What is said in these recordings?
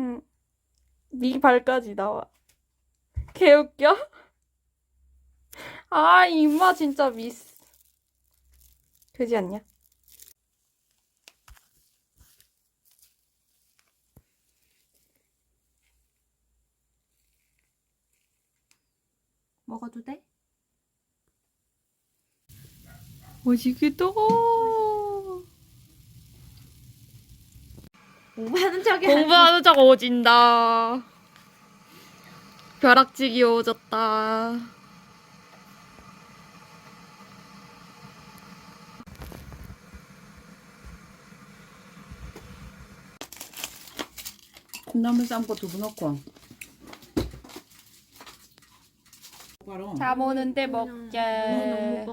응. 네 발까지 나와. 개웃겨? 아, 이마 진짜 미스. 그지 않냐? 먹어도 돼? 맛있겠다. 공부하는 척이 공부하는 척 오진다. 벼락치기 오졌다. 콩나물 삶고 두부 넣고 바로 잠 오는데 먹자.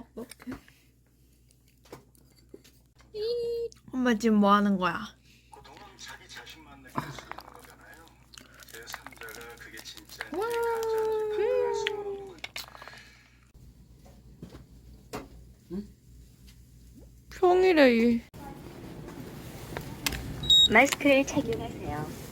엄마 지금 뭐 하는 거야? 그동안 자기 자신만 느낄 수 있는 거잖아요. 제3자가 그게 진짜인지 가짜인지 판단할 수 없는 거죠. 평일에 마스크를 착용하세요.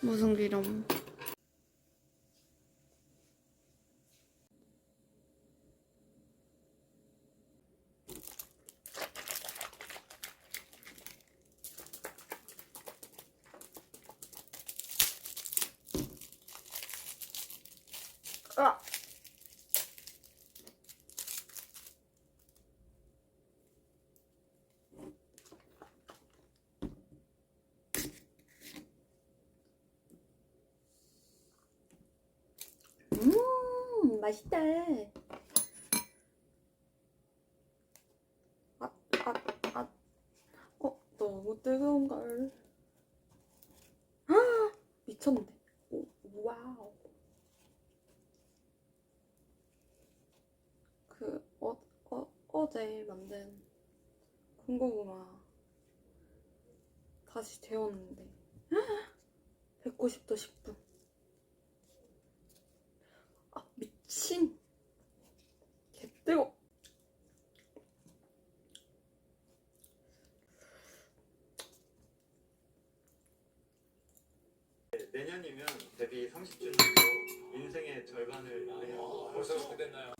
무슨 기름? 아. 맛있다. 아, 아, 아. 어, 너무 뜨거운 걸. 아, 미쳤는데. 오, 와우. 그, 어, 어, 어제 만든 군고구마 다시 데웠는데. 190도 10분. 아 미친 개 뜨거. 내년이면 데뷔 30주년으로 인생의 절반을 내년 벌써 그렇게 됐나요?